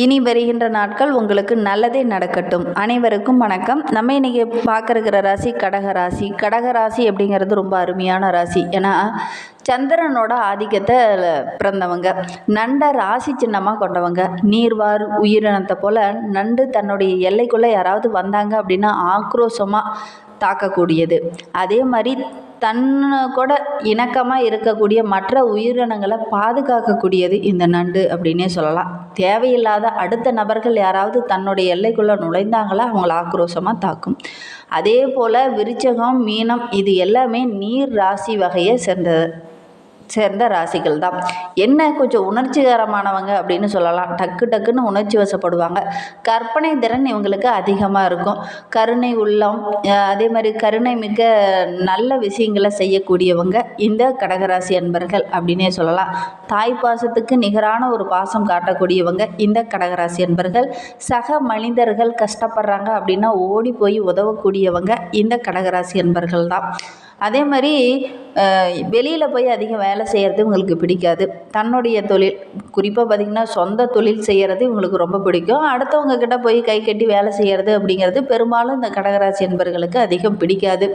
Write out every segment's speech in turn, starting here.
இனி வருகின்ற நாட்கள் உங்களுக்கு நல்லதே நடக்கட்டும். அனைவருக்கும் வணக்கம். நம்ம இன்றைக்கி பார்க்குற ராசி கடக ராசி. கடக ராசி அப்படிங்கிறது ரொம்ப அருமையான ராசி. ஏன்னா சந்திரனோட ஆதிக்கத்தை பிறந்தவங்க. நண்டை ராசி சின்னமாக கொண்டவங்க. நீர்வார் உயிரினத்தை போல் நண்டு தன்னுடைய எல்லைக்குள்ளே யாராவது வந்தாங்க அப்படின்னா ஆக்ரோஷமாக தாக்கக்கூடியது. அதே மாதிரி தன்னை கூட இணக்கமாக இருக்கக்கூடிய மற்ற உயிரினங்களை பாதுகாக்கக்கூடியது இந்த நண்டு அப்படின்னே சொல்லலாம். தேவையில்லாத அடுத்த நபர்கள் யாராவது தன்னுடைய எல்லைக்குள்ளே நுழைந்தாங்களா அவங்கள ஆக்ரோஷமாக தாக்கும். அதே போல் விருச்சகம் மீனம் இது எல்லாமே நீர் ராசி வகையை சேர்ந்தது. சேர்ந்த ராசிகள் தான். என்ன கொஞ்சம் உணர்ச்சிகரமானவங்க அப்படின்னு சொல்லலாம். டக்கு டக்குன்னு உணர்ச்சி வசப்படுவாங்க. கற்பனை திறன் இவங்களுக்கு அதிகமாக இருக்கும். கருணை உள்ளம் அதே மாதிரி கருணை மிக்க நல்ல விஷயங்களை செய்யக்கூடியவங்க இந்த கடகராசி அன்பர்கள் அப்படின்னே சொல்லலாம். தாய் பாசத்துக்கு நிகரான ஒரு பாசம் காட்டக்கூடியவங்க இந்த கடகராசி அன்பர்கள். சக மனிதர்கள் கஷ்டப்படுறாங்க அப்படின்னா ஓடி போய் உதவக்கூடியவங்க இந்த கடகராசி அன்பர்கள் தான். அதே மாதிரி வெளியில் போய் அதிகம் வேலை செய்கிறது இவங்களுக்கு பிடிக்காது. தன்னுடைய தொழில் குறிப்பாக பார்த்திங்கன்னா சொந்த தொழில் செய்கிறது இவங்களுக்கு ரொம்ப பிடிக்கும். அடுத்தவங்க கிட்ட போய் கை கட்டி வேலை செய்கிறது அப்படிங்கிறது பெரும்பாலும் இந்த கடகராசி என்பர்களுக்கு அதிகம் பிடிக்காது.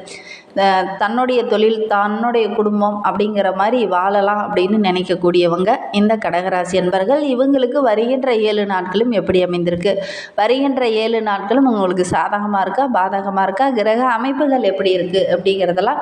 தன்னுடைய தொழில் தன்னுடைய குடும்பம் அப்படிங்கிற மாதிரி வாழலாம் அப்படின்னு நினைக்கக்கூடியவங்க இந்த கடகராசி என்பர்கள். இவங்களுக்கு வருகின்ற ஏழு நாட்களும் எப்படி அமைந்திருக்கு? வருகின்ற ஏழு நாட்களும் உங்களுக்கு சாதகமாக இருக்கா? பாதகமாக இருக்கா? கிரக அமைப்புகள் எப்படி இருக்குது அப்படிங்கிறதெல்லாம்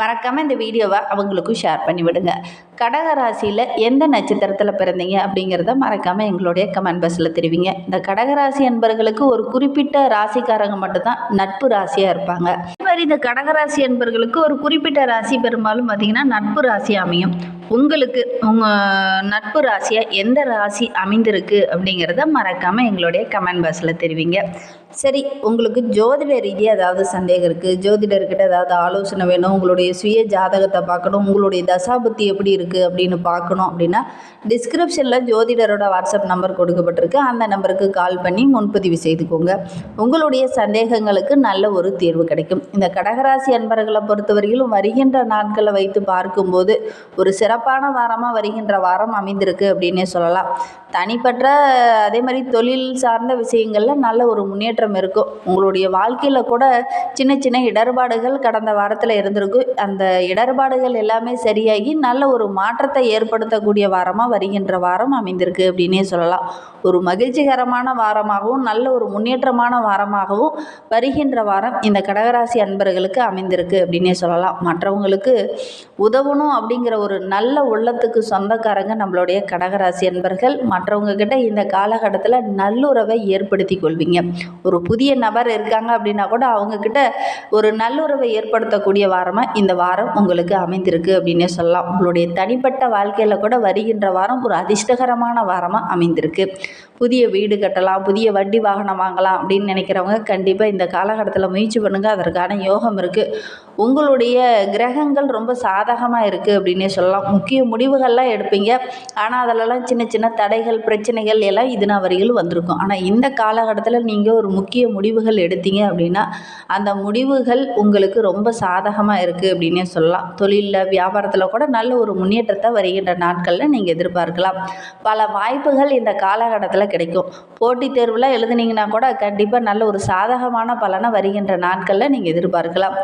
மறக்காமல் இந்த வீடியோவை அவங்களுக்கும் ஷேர் பண்ணி விடுங்க. கடக ராசியில் எந்த நட்சத்திரத்தில் பிறந்தீங்க அப்படிங்கிறத மறக்காமல் எங்களுடைய கமெண்ட் பாக்ஸில் தெரிவிங்க. இந்த கடகராசி அன்பர்களுக்கு ஒரு குறிப்பிட்ட ராசிக்காரங்க மட்டும்தான் நட்பு ராசியாக இருப்பாங்க. அதே மாதிரி இந்த கடகராசி அன்பர்களுக்கு ஒரு குறிப்பிட்ட ராசி பெரும்பாலும் பார்த்திங்கன்னா நட்பு ராசி அமையும். உங்களுக்கு உங்கள் நட்பு ராசியாக எந்த ராசி அமைந்திருக்கு அப்படிங்கிறத மறக்காமல் எங்களுடைய கமெண்ட் பாக்ஸில் தெரிவிங்க. சரி உங்களுக்கு ஜோதிட ரீதியாக ஏதாவது சந்தேகம் இருக்குது ஜோதிடர்கிட்ட ஏதாவது ஆலோசனை வேணும்? உங்களுடைய சுய ஜாதகத்தை பார்க்கணும். உங்களுடைய தசாபுத்தி எப்படி இருக்குது அப்படின்னு பார்க்கணும் அப்படின்னா டிஸ்கிரிப்ஷனில் ஜோதிடரோட வாட்ஸ்அப் நம்பர் கொடுக்கப்பட்டிருக்கு. அந்த நம்பருக்கு கால் பண்ணி முன்பதிவு செய்துக்கோங்க. உங்களுடைய சந்தேகங்களுக்கு நல்ல ஒரு தீர்வு கிடைக்கும். இந்த கடகராசி அன்பர்களை பொறுத்தவரையிலும் வருகின்ற நாட்களை வைத்து பார்க்கும்போது ஒரு சிறப்பான வாரமாக வருகின்ற வாரம் அமைந்திருக்கு அப்படின்னே சொல்லலாம். தனிப்பட்ட அதே மாதிரி தொழில் சார்ந்த விஷயங்களில் நல்ல ஒரு முன்னேற்றம் இருக்கும். உங்களுடைய வாழ்க்கையில் கூட சின்ன சின்ன இடர்பாடுகள் கடந்த வாரத்தில் இருந்திருக்கும் அந்த இடர்பாடுகள் எல்லாமே சரியாகி நல்ல ஒரு மாற்றத்தை ஏற்படுத்தக்கூடிய வாரமாக வருகின்ற வாரம் அமைந்திருக்கு அப்படின்னே சொல்லலாம். ஒரு மகிழ்ச்சிகரமான வாரமாகவும் நல்ல ஒரு முன்னேற்றமான வாரமாகவும் வருகின்ற வாரம் இந்த கடகராசி அன்பர்களுக்கு அமைந்திருக்கு அப்படின்னே சொல்லலாம். மற்றவங்களுக்கு உதவணும் அப்படிங்கிற ஒரு நல்ல உள்ளத்துக்கு சொந்தக்காரங்க நம்மளுடைய கடகராசி அன்பர்கள். மற்றவங்க கிட்ட இந்த காலகட்டத்தில் நல்லுறவை ஏற்படுத்தி கொள்வீங்க. ஒரு புதிய நபர் இருக்காங்க அப்படின்னா கூட அவங்கக்கிட்ட ஒரு நல்லுறவை ஏற்படுத்தக்கூடிய வாரமாக இந்த வாரம் உங்களுக்கு அமைந்திருக்கு அப்படின்னே சொல்லலாம். உங்களுடைய தனிப்பட்ட வாழ்க்கையில் கூட வருகின்ற வாரம் ஒரு அதிர்ஷ்டகரமான வாரமாக அமைந்திருக்கு. புதிய வீடு கட்டலாம் புதிய வண்டி வாகனம் வாங்கலாம் அப்படின்னு நினைக்கிறவங்க கண்டிப்பாக இந்த காலகட்டத்தில் முயற்சி பண்ணுங்கள் அதற்கான யோகம் இருக்குது உங்களுடைய கிரகங்கள் ரொம்ப சாதகமாக இருக்குது அப்படின்னே சொல்லலாம். முக்கிய முடிவுகள்லாம் எடுப்பீங்க. ஆனால் அதிலலாம் சின்ன சின்ன தடைகள் பிரச்சனைகள் எல்லாம் இதுனா வரையில் வந்திருக்கும். ஆனால் இந்த காலகட்டத்தில் நீங்கள் ஒரு முக்கிய முடிவுகள் எடுத்தீங்க அப்படின்னா அந்த முடிவுகள் உங்களுக்கு ரொம்ப சாதகமாக இருக்குது அப்படின்னே சொல்லலாம். தொழிலில் வியாபாரத்தில் கூட நல்ல ஒரு முன்னேற்றத்தை வருகின்ற நாட்களில் நீங்கள் எதிர்பார்க்கலாம். பல வாய்ப்புகள் இந்த காலகட்டத்தில் கிடைக்கும். போட்டித் தேர்வில் எழுதுனீங்கன்னா கூட கண்டிப்பாக நல்ல ஒரு சாதகமான பலனை வருகின்ற நாட்களில் நீங்கள் எதிர்பார்க்கலாம்.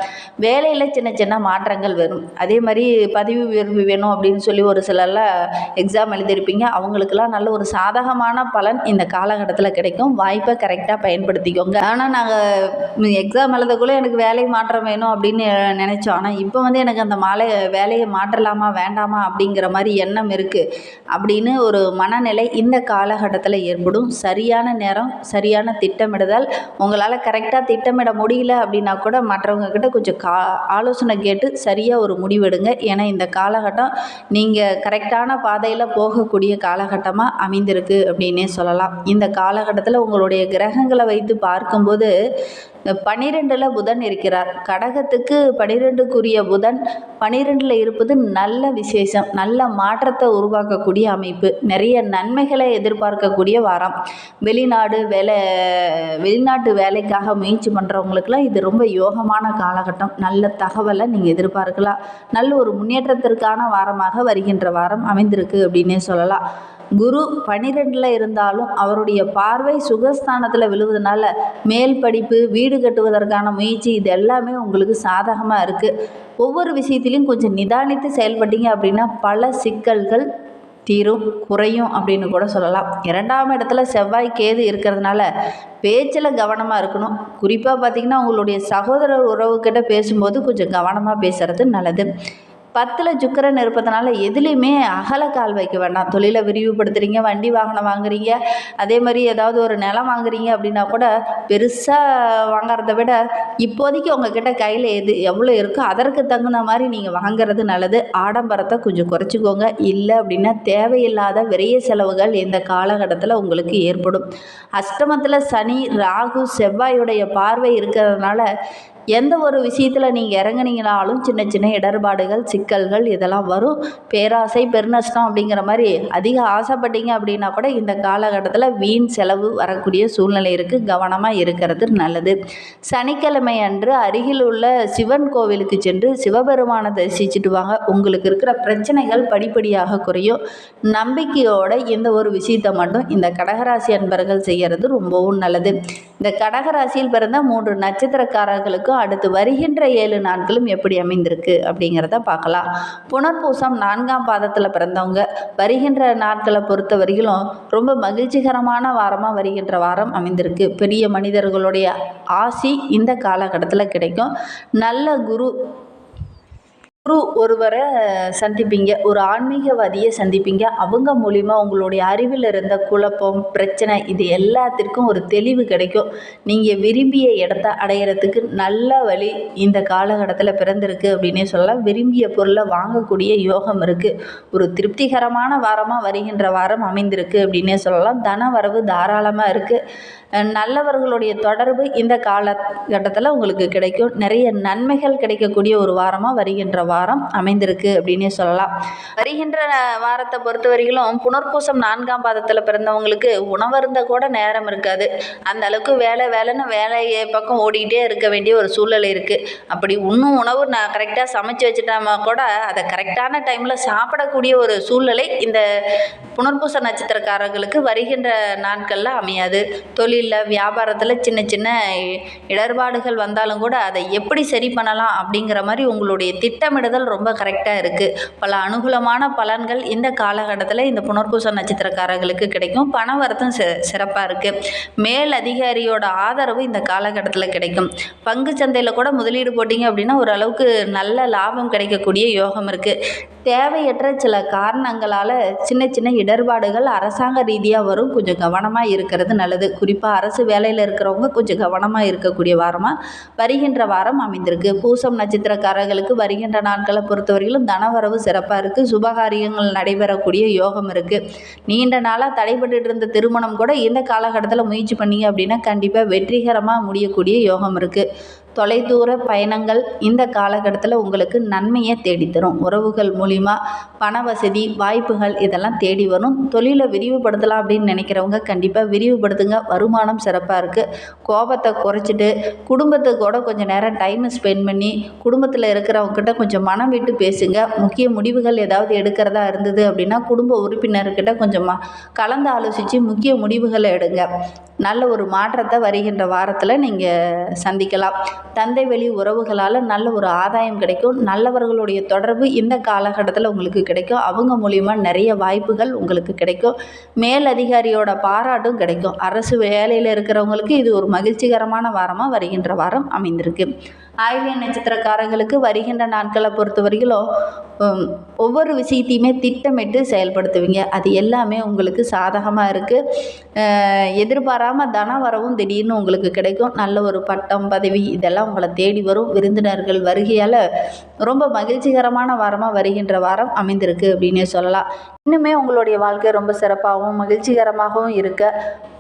வேலையில் சின்ன சின்ன மாற்றங்கள் வரும். அதே மாதிரி பதிவு உயர்வு வேணும் அப்படின்னு சொல்லி ஒரு சிலர்லாம் எக்ஸாம் எழுதியிருப்பீங்க. அவங்களுக்கெல்லாம் நல்ல ஒரு சாதகமான பலன் இந்த காலகட்டத்தில் கிடைக்கும். வாய்ப்பை கரெக்டாக பயன்படுத்தி பயன்படுத்திக்கோங்க ஆனால் நாங்கள் எக்ஸாம் எழுதக்குள்ளே எனக்கு வேலை மாற்றம் வேணும் அப்படின்னு நினச்சோம். ஆனால் இப்போ வந்து எனக்கு அந்த மாலை வேலையை மாற்றலாமா வேண்டாமா அப்படிங்கிற மாதிரி எண்ணம் இருக்குது அப்படின்னு ஒரு மனநிலை இந்த காலகட்டத்தில் ஏற்படும். சரியான நேரம் சரியான திட்டமிடுதல் உங்களால் கரெக்டாக திட்டமிட முடியல அப்படின்னா கூட மற்றவங்க கிட்ட கொஞ்சம் கா ஆலோசனை கேட்டு சரியாக ஒரு முடிவெடுங்க ஏன்னா இந்த காலகட்டம் நீங்கள் கரெக்டான பாதையில் போகக்கூடிய காலகட்டமாக அமைந்திருக்கு அப்படின்னே சொல்லலாம். இந்த காலகட்டத்தில் உங்களுடைய கிரகங்களை வைத்து பார்க்கும்போது பன்னிரெண்டில் புதன் இருக்கிறார். கடகத்துக்கு பனிரெண்டுக்குரிய புதன் பனிரெண்டில் இருப்பது நல்ல விசேஷம் நல்ல மாற்றத்தை உருவாக்கக்கூடிய அமைப்பு. நிறைய நன்மைகளை எதிர்பார்க்கக்கூடிய வாரம். வெளிநாடு வேலை வெளிநாட்டு வேலைக்காக முயற்சி பண்ணுறவங்களுக்குலாம் இது ரொம்ப யோகமான காலகட்டம். நல்ல தகவலை நீங்கள் எதிர்பார்க்கலாம். நல்ல ஒரு முன்னேற்றத்திற்கான வாரமாக வருகின்ற வாரம் அமைந்திருக்கு அப்படின்னே சொல்லலாம். குரு பனிரெண்டில் இருந்தாலும் அவருடைய பார்வை சுகஸ்தானத்தில் விழுவதனால மேல் படிப்பு வீடு கட்டுவதற்கான முயற்சி இது எல்லாமே உங்களுக்கு சாதகமாக இருக்குது ஒவ்வொரு விஷயத்திலையும் கொஞ்சம் நிதானித்து செயல்பட்டீங்க அப்படின்னா பல சிக்கல்கள் தீரும் குறையும் அப்படின்னு கூட சொல்லலாம். இரண்டாம் இடத்துல செவ்வாய் கேது இருக்கிறதுனால பேச்சில் கவனமாக இருக்கணும். குறிப்பாக பார்த்திங்கன்னா உங்களுடைய சகோதரர் உறவுக்கிட்ட பேசும்போது கொஞ்சம் கவனமாக பேசுகிறது நல்லது. பத்தில் சுக்கரன் இருப்பதனால எதுலேயுமே அகல கால் வைக்க வேண்டாம். தொழிலை விரிவுபடுத்துகிறீங்க வண்டி வாகனம் வாங்குறீங்க அதே மாதிரி ஏதாவது ஒரு நிலம் வாங்குறீங்க அப்படின்னா கூட பெருசாக வாங்குறத விட இப்போதைக்கு உங்ககிட்ட கையில் எது எவ்வளோ இருக்கோ அதற்கு தகுந்த மாதிரி நீங்கள் வாங்குறது நல்லது. ஆடம்பரத்தை கொஞ்சம் குறைச்சிக்கோங்க. இல்லை அப்படின்னா தேவையில்லாத விரைய செலவுகள் இந்த காலகட்டத்தில் உங்களுக்கு ஏற்படும். அஷ்டமத்தில் சனி ராகு செவ்வாயுடைய பார்வை இருக்கிறதுனால எந்த ஒரு விஷயத்தில் நீங்கள் இறங்குனீங்கனாலும் சின்ன சின்ன இடர்பாடுகள் சிக்கல்கள் இதெல்லாம் வரும். பேராசை பெருநஷ்டம் அப்படிங்கிற மாதிரி அதிக ஆசைப்பட்டீங்க அப்படின்னா கூட இந்த காலகட்டத்தில் வீண் செலவு வரக்கூடிய சூழ்நிலை இருக்குது கவனமாக இருக்கிறது நல்லது. சனிக்கிழமை அன்று அருகில் உள்ள சிவன் கோவிலுக்கு சென்று சிவபெருமானை தரிசிச்சுட்டு வாங்க. உங்களுக்கு இருக்கிற பிரச்சனைகள் படிப்படியாக குறையும். நம்பிக்கையோட இந்த ஒரு விஷயத்தை மட்டும் இந்த கடகராசி அன்பர்கள் செய்கிறது ரொம்பவும் நல்லது. இந்த கடகராசியில் பிறந்த மூன்று நட்சத்திரக்காரர்களுக்கும் அடுத்து வருகின்ற ஏழு நாட்களும் எப்படி அமைந்திருக்கு அப்படிங்கிறத பார்க்கலாம். புனர்பூசம் நான்காம் பாதத்தில் பிறந்தவங்க. வருகின்ற நாட்களை பொறுத்த வரையிலும் ரொம்ப மகிழ்ச்சிகரமான வாரமாக வருகின்ற வாரம் அமைந்திருக்கு. பெரிய மனிதர்களுடைய ஆசி இந்த கால காலகட்டத்தில் கிடைக்கும். நல்ல குரு குரு ஒருவரை சந்திப்பீங்க ஒரு ஆன்மீகவாதியை சந்திப்பீங்க. அவங்க மூலிமா உங்களுடைய அறிவில் இருந்த குழப்பம் பிரச்சனை இது எல்லாத்திற்கும் ஒரு தெளிவு கிடைக்கும். நீங்கள் விரும்பிய இடத்த அடையிறதுக்கு நல்ல வழி இந்த காலகட்டத்தில் பிறந்திருக்கு அப்படின்னே சொல்லலாம். விரும்பிய பொருளை வாங்கக்கூடிய யோகம் இருக்குது ஒரு திருப்திகரமான வாரமாக வருகின்ற வாரம் அமைந்திருக்கு அப்படின்னே சொல்லலாம். தன வரவு தாராளமாக இருக்குது நல்லவர்களுடைய தொடர்பு இந்த காலகட்டத்தில் உங்களுக்கு கிடைக்கும். நிறைய நன்மைகள் கிடைக்கக்கூடிய ஒரு வாரமாக வருகின்ற வாரம் வாரம் அமைந்திருக்கு அப்படின்னே சொல்லலாம். வருகின்ற வாரத்தை பொறுத்த வரையிலும் புனர்பூசம் நான்காம் பாதத்தில் பிறந்தவங்களுக்கு உணவருந்த கூட நேரம் இருக்காது. அந்த அளவுக்கு வேலை வேலைன்னு வேலையை பக்கம் ஓடிக்கிட்டே இருக்க வேண்டிய ஒரு சூழ்நிலை இருக்குது அப்படி இன்னும் உணவு நான் கரெக்டாக சமைச்சு வச்சுட்டாம கூட அதை கரெக்டான டைமில் சாப்பிடக்கூடிய ஒரு சூழ்நிலை இந்த புனர்பூச நட்சத்திரக்காரர்களுக்கு வருகின்ற நாட்களில் அமையாது. தொழிலில் வியாபாரத்தில் சின்ன சின்ன இடர்பாடுகள் வந்தாலும் கூட அதை எப்படி சரி பண்ணலாம் அப்படிங்கிற மாதிரி உங்களுடைய திட்டமிடுதல் ரொம்ப கரெக்டாக இருக்குது பல அனுகூலமான பலன்கள் இந்த காலகட்டத்தில் இந்த புனர்பூச நட்சத்திரக்காரர்களுக்கு கிடைக்கும். பணவரத்தும் சிறப்பாக இருக்குது மேல் அதிகாரியோட ஆதரவு இந்த காலகட்டத்தில் கிடைக்கும். பங்கு சந்தையில் கூட முதலீடு போட்டிங்க அப்படின்னா ஓரளவுக்கு நல்ல லாபம் கிடைக்கக்கூடிய யோகம் இருக்குது தேவையற்ற சில காரணங்களால் சின்ன சின்ன இடர்பாடுகள் அரசாங்க ரீதியாக வரும். கொஞ்சம் கவனமாக இருக்கிறது நல்லது. குறிப்பாக அரசு வேலையில் இருக்கிறவங்க கொஞ்சம் கவனமாக இருக்கக்கூடிய வாரமாக வருகின்ற வாரம் அமைந்திருக்கு. பூசம் நட்சத்திரக்காரர்களுக்கு வருகின்ற நாட்களை பொறுத்தவரையிலும் தனவரவு சிறப்பாக இருக்குது சுபகாரியங்கள் நடைபெறக்கூடிய யோகம் இருக்குது நீண்ட நாளாக தடைபட்டு இருந்த திருமணம் கூட இந்த காலகட்டத்தில் முயற்சி பண்ணீங்க அப்படின்னா கண்டிப்பாக வெற்றிகரமாக முடியக்கூடிய யோகம் இருக்குது தொலைதூர பயணங்கள் இந்த காலகட்டத்தில் உங்களுக்கு நன்மையை தேடித்தரும். உறவுகள் மூலிமா பண வசதி வாய்ப்புகள் இதெல்லாம் தேடி வரும். தொழிலை விரிவுபடுத்தலாம் அப்படின்னு நினைக்கிறவங்க கண்டிப்பாக விரிவுபடுத்துங்க. வருமானம் சிறப்பாக இருக்குது கோபத்தை குறைச்சிட்டு குடும்பத்தை கூட கொஞ்சம் நேரம் டைம் ஸ்பெண்ட் பண்ணி குடும்பத்தில் இருக்கிறவங்ககிட்ட கொஞ்சம் மனம் விட்டு பேசுங்க. முக்கிய முடிவுகள் ஏதாவது எடுக்கிறதா இருந்தது அப்படின்னா குடும்ப உறுப்பினர்கிட்ட கொஞ்சம் கலந்து ஆலோசித்து முக்கிய முடிவுகளை எடுங்க. நல்ல ஒரு மாற்றத்தை வருகின்ற வாரத்தில் நீங்கள் சந்திக்கலாம். தந்தை வெளி உறவுகளால் நல்ல ஒரு ஆதாயம் கிடைக்கும். நல்லவர்களுடைய தொடர்பு இந்த காலகட்டத்தில் உங்களுக்கு கிடைக்கும். அவங்க மூலிமா நிறைய வாய்ப்புகள் உங்களுக்கு கிடைக்கும். மேல் அதிகாரியோட பாராட்டும் கிடைக்கும். அரசு வேலையில் இருக்கிறவங்களுக்கு இது ஒரு மகிழ்ச்சிகரமான வாரமாக வருகின்ற வாரம் அமைந்திருக்கு. ஆயில்ய நட்சத்திரக்காரங்களுக்கு வருகின்ற நாட்களை பொறுத்தவரையிலும் ஒவ்வொரு விஷயத்தையுமே திட்டமிட்டு செயல்படுத்துவீங்க. அது எல்லாமே உங்களுக்கு சாதகமாக இருக்குது எதிர்பாராமல் தன வரவும் திடீர்னு உங்களுக்கு கிடைக்கும். நல்ல ஒரு பட்டம் பதவி இதெல்லாம் உங்களை தேடி வரும். விருந்தினர்கள் வருகையால் ரொம்ப மகிழ்ச்சிகரமான வாரமாக வருகின்ற வாரம் அமைந்திருக்கு அப்படின்னே சொல்லலாம். இன்னுமே உங்களுடைய வாழ்க்கை ரொம்ப சிறப்பாகவும் மகிழ்ச்சிகரமாகவும் இருக்க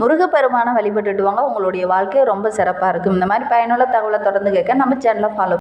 முருகப்பெருமானை வழிபட்டுடுவாங்க உங்களுடைய வாழ்க்கை ரொம்ப சிறப்பாக இருக்கும். இந்த மாதிரி பயனுள்ள தகவலை தொடர்ந்து கேட்க நம்ம சேனலை ஃபாலோ